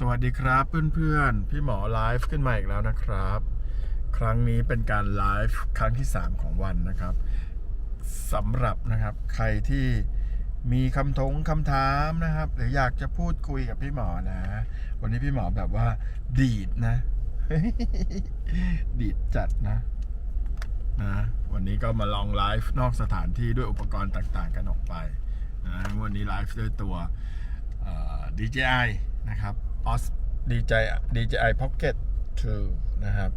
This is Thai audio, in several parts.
สวัสดีครับเพื่อนๆ พี่หมอไลฟ์ขึ้นมาอีกแล้วนะครับ ครั้งนี้เป็นการไลฟ์ครั้งที่ 3 ของวันนะครับสำหรับนะครับใครที่มีคำทงคำถามนะครับ หรืออยากจะพูดคุยกับพี่หมอนะ วันนี้พี่หมอแบบว่า ดีดนะ ดีดจัดนะนะวันนี้ก็มาลองไลฟ์นอกสถานที่ด้วยอุปกรณ์ต่างๆ กันออกไปนะวันนี้ไลฟ์ด้วยตัว DJI นะครับ OS DJI DJI Pocket 2 นะครับ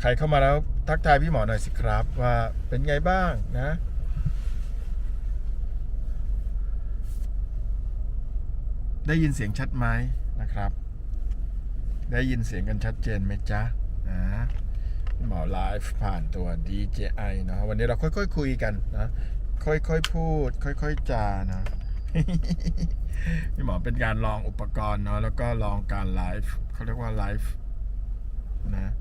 ใครเข้ามาแล้วทักทายพี่หมอหน่อยสิครับว่าเป็นไงบ้างนะได้ยินเสียงชัดไหมนะครับ ได้ยินเสียงกันชัดเจนไหมจ๊ะนะพี่หมอไลฟ์ผ่านตัว DJI นาะวันนี้เราค่อยๆคุยกันนะ ค่อยๆพูด ค่อยๆจานะ พี่หมอเป็นการลองอุปกรณ์เนาะแล้วก็ลองการไลฟ์เขาเรียกว่าไลฟ์นะ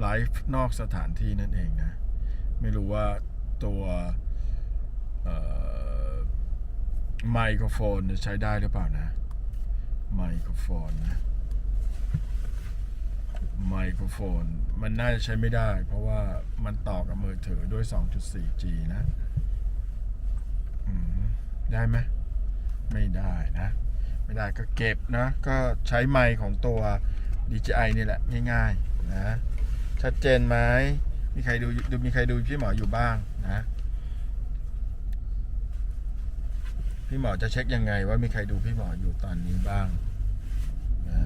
ไลฟ์นอกสถานที่นั่นเองนะ ไม่รู้ว่าตัวไมโครโฟนใช้ได้หรือเปล่านะ ไมโครโฟนนะ ไมโครโฟน มันน่าจะใช้ไม่ได้ เพราะว่ามันต่อกับมือถือด้วย 2.4G นะได้ไหม ไม่ได้นะ ไม่ได้ก็เก็บนะ ก็ใช้ไมค์ของตัว DJI นี่แหละง่ายๆนะชัดเจนไหมมีใครดูดูมีใครดูพี่หมออยู่บ้างนะ พี่หมอจะเช็คยังไงว่ามีใครดูพี่หมออยู่ตอนนี้บ้างนะ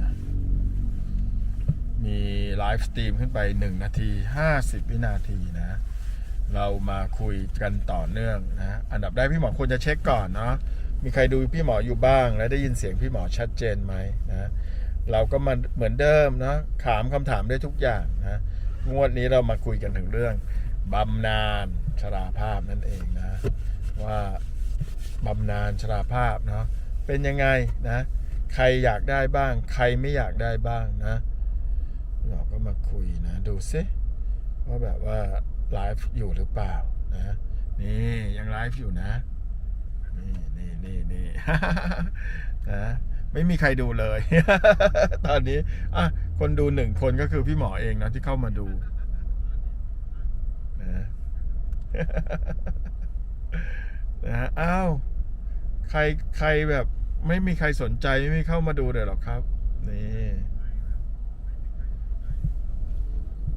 มีไลฟ์สตรีมขึ้นไป 1 นาที 50 วินาทีนะ เรามาคุยกันต่อเนื่องนะ อันดับแรกพี่หมอควรจะเช็คก่อนเนาะ มีใครดูพี่หมออยู่บ้าง และได้ยินเสียงพี่หมอชัดเจนไหมนะเราก็มาเหมือนเดิมนะถามคำถามได้ทุกอย่างนะงวดนี้เรามาคุยกันถึงเรื่องบำนาญชราภาพนั่นเองนะ ว่าบำนาญชราภาพเนาะเป็นยังไงนะใครอยากได้บ้าง ใครไม่อยากได้บ้างนะ เราก็มาคุยนะ ดูซิว่าแบบว่าไลฟ์อยู่หรือเปล่านะ นี่ยังไลฟ์อยู่นะ นี่นี่นี่นี่นะไม่มีใครดูเลย ตอนนี้อะคนดูหนึ่งคนก็คือพี่หมอเองนะที่เข้ามาดูนะนะอ้าวใครใครแบบไม่มีใครสนใจไม่มเข้ามาดูเลยหรอกครับ นี่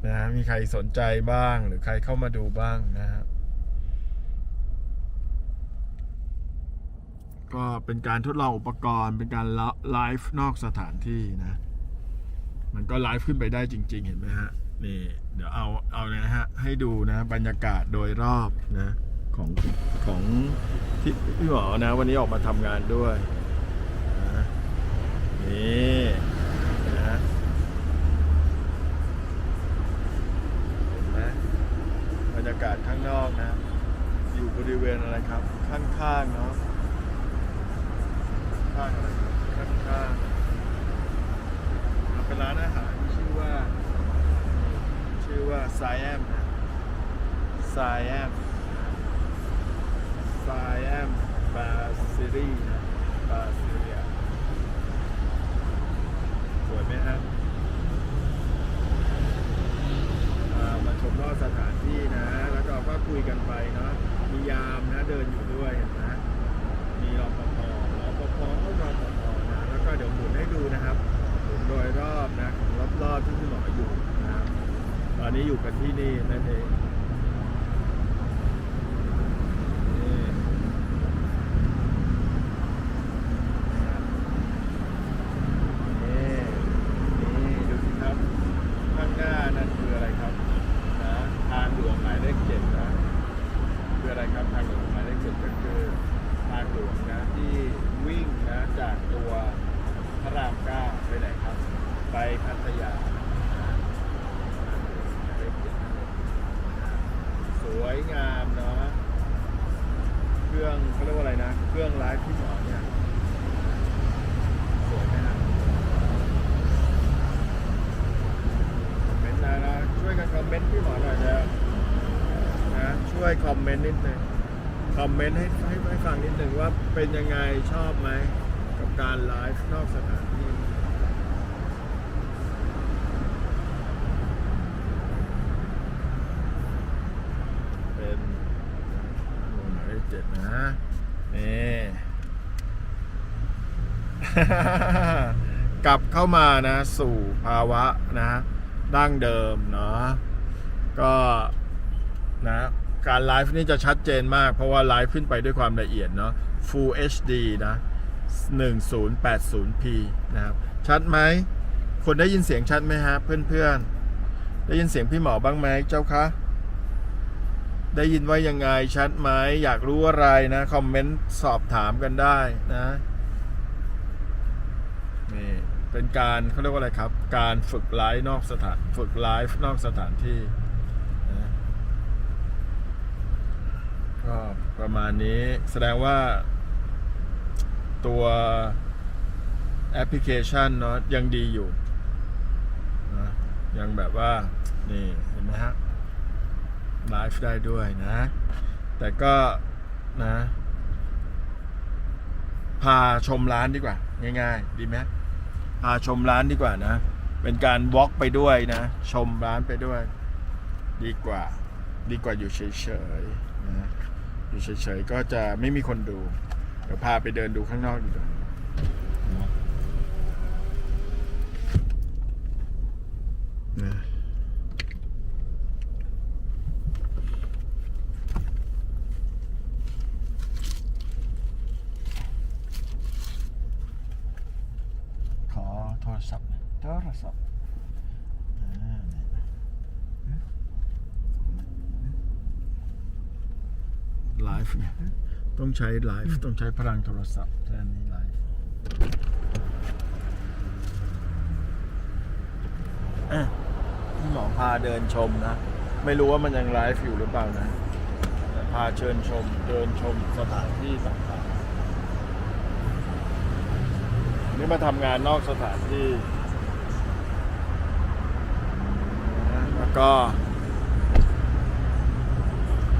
นะมีใครสนใจบ้างหรือใครเข้ามาดูบ้างนะครับ ก็เป็นการทดลองอุปกรณ์ เป็นการไลฟ์นอกสถานที่นะ มันก็ไลฟ์ขึ้นไปได้จริง ๆ เห็นไหมฮะ นี่ เดี๋ยวเอาเอานะฮะ ให้ดูนะบรรยากาศโดยรอบนะของของที่พี่หมอนะ วันนี้ออกมาทำงานด้วยนะนี่นะเห็นไหมบรรยากาศข้างนอกนะ อยู่บริเวณอะไรครับ ข้างๆเนาะ ข้างอะไรข้างข้างๆเป็นร้านอาหารที่ชื่อว่า ชื่อว่าไซแอมนะไซแอมไซแอมบาซิรีนะบาซิเรียสวยไหมครับมาชมรอบสถานที่นะ แล้วก็ก็คุยกันไปเนาะมียามนะเดินอยู่ด้วยเห็นไหม รปภก็รปภนะแล้วก็เดี๋ยวหมุนให้ดูนะครับหมุนโดยรอบนะของรอบๆที่พี่หมออยู่นะครับตอนนี้อยู่กันที่นี่นั่นเอง ช่วยคอมเมนต์นิดนึงคอมเมนต์ให้ให้ฟังนิดหนึ่งว่าเป็นยังไงชอบไหมกับการไลฟ์นอกสถานที่เป็นหมายเลขเจ็ดนะนี่กลับเข้ามานะ สู่ภาวะนะดั้งเดิมเนาะก็นะ การไลฟ์นี่จะชัดเจนมาก เพราะว่าไลฟ์ขึ้นไปด้วยความละเอียดเนาะ Full HD นะ 1080p นะครับ ชัดไหม คนได้ยินเสียงชัดไหมฮะเพื่อนๆ ได้ยินเสียงพี่หมอบ้างไหมเจ้าคะได้ยินว่ายังไงชัดไหมอยากรู้อะไรนะ คอมเมนต์สอบถามกันได้นะนี่เป็นการเขาเรียกว่าอะไรครับ การฝึกไลฟ์นอกสถาน ฝึกไลฟ์นอกสถานที่นะ ก็ประมาณนี้แสดงว่าตัวแอปพลิเคชันเนาะยังดีอยู่นะยังแบบว่า นี่เห็นไหมฮะไลฟ์ได้ด้วยนะ แต่ก็นะ พาชมร้านดีกว่า ง่ายๆ ดีไหมพาชมร้านดีกว่านะ เป็นการวอล์กไปด้วยนะ ชมร้านไปด้วย ดีกว่า ดีกว่าอยู่เฉยๆนะ อยู่เฉยๆก็จะไม่มีคนดู เดี๋ยวพาไปเดินดูข้างนอกดีกว่าขอโทรศัพท์โทรศัพท์อ่าเนี่ย ไลฟ์ไงต้องใช้ไลฟ์ต้องใช้พลังโทรศัพท์แทนนี้ไลฟ์อะพี่หมอพาเดินชมนะ ไม่รู้ว่ามันยังไลฟ์อยู่หรือเปล่านะแต่พาเชิญชม เดินชมสถานที่ต่างๆ นี่มาทำงานนอกสถานที่นะแล้วก็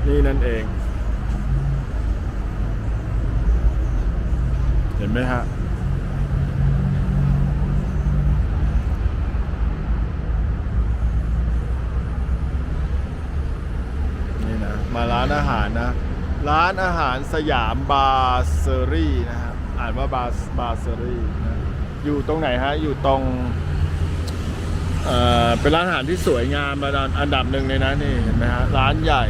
นี่นั่นเอง เห็นไหมฮะนี่นะ มาร้านอาหารนะ ร้านอาหารสยามบาเซอรี่นะครับ อ่านว่าบาบาเซอรี่นะอยู่ตรงไหนฮะ อยู่ตรงเอ่อเป็นร้านอาหารที่สวยงามระดับอันดับหนึ่งเลยนะนี่เห็นไหมฮะร้านใหญ่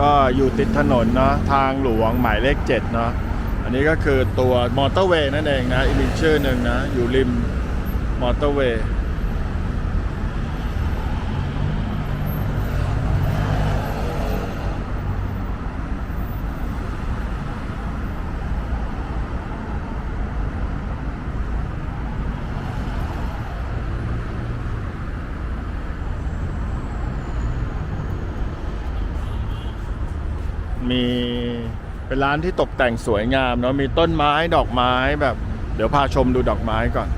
ก็อยู่ติดถนนเนาะทางหลวงหมายเลขเจ็ดเนาะอันนี้ก็คือตัวมอเตอร์เวย์นั่นเองนะอีกชื่อหนึ่งนะอยู่ริมมอเตอร์เวย์มี เป็นร้านที่ตกแต่งสวยงามเนาะมีต้นไม้ดอกไม้แบบ เดี๋ยวพาชมดูดอกไม้ก่อน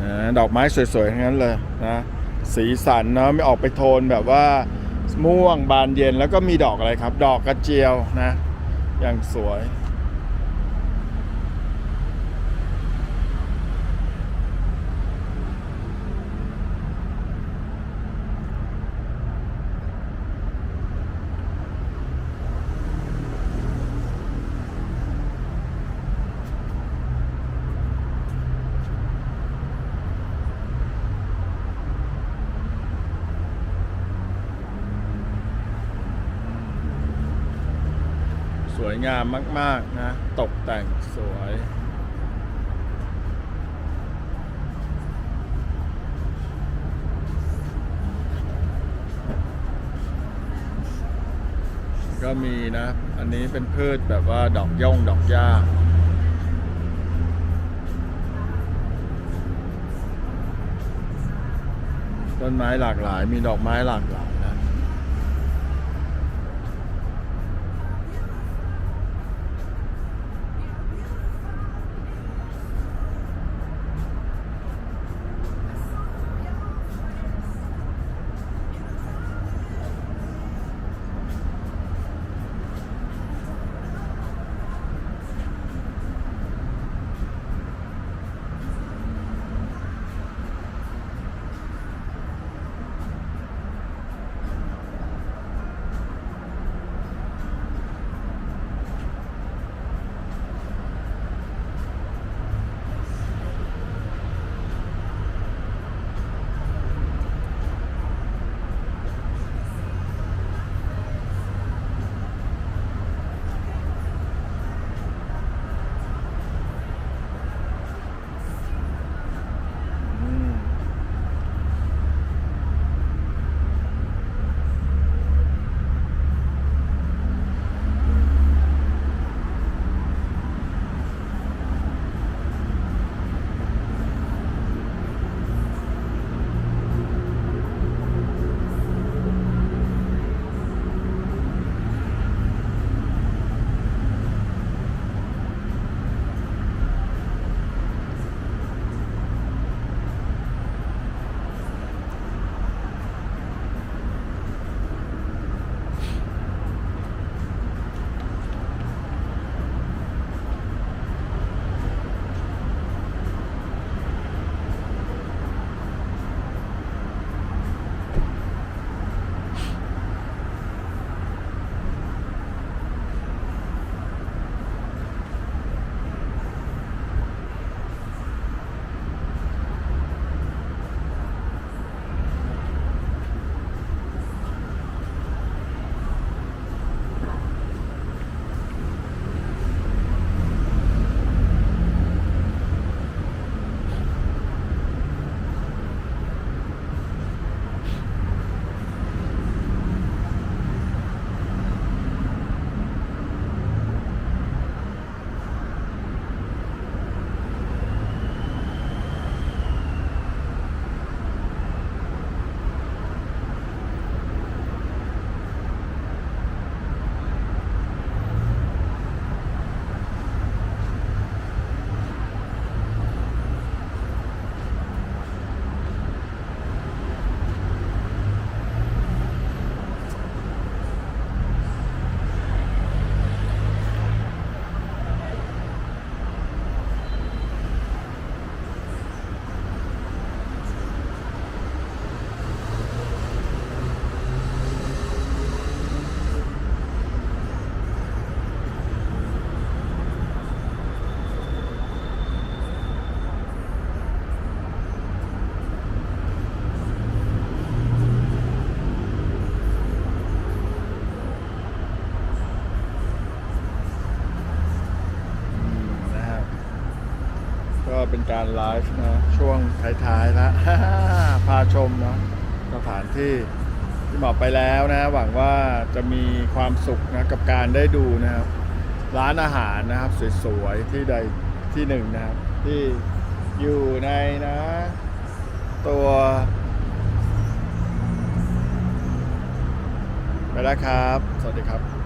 นี่ดอกไม้สวยๆทั้งนั้นเลยนะสีสันเนาะไม่ออกไปโทนแบบว่าม่วงบานเย็นแล้วก็มีดอกอะไรครับ ดอกกระเจียวนะอย่างสวย ส วยงามมาก ๆ นะ ตกแต่งสวย ก็มีนะ อันนี้เป็นพืชแบบว่าดอกย่อง ดอกหญ้าต้นไม้หลากหลาย มีดอกไม้หลากหลาย เป็นการไลฟ์นะช่วงท้ายๆแล้วพาชมนะสถานที่ที่หมอไปแล้วนะ หวังว่าจะมีความสุขนะกับการได้ดูนะครับ ร้านอาหารนะครับสวยๆที่ใดที่หนึ่งนะครับ ที่อยู่ในนะ ตัวไปแล้วครับ สวัสดีครับ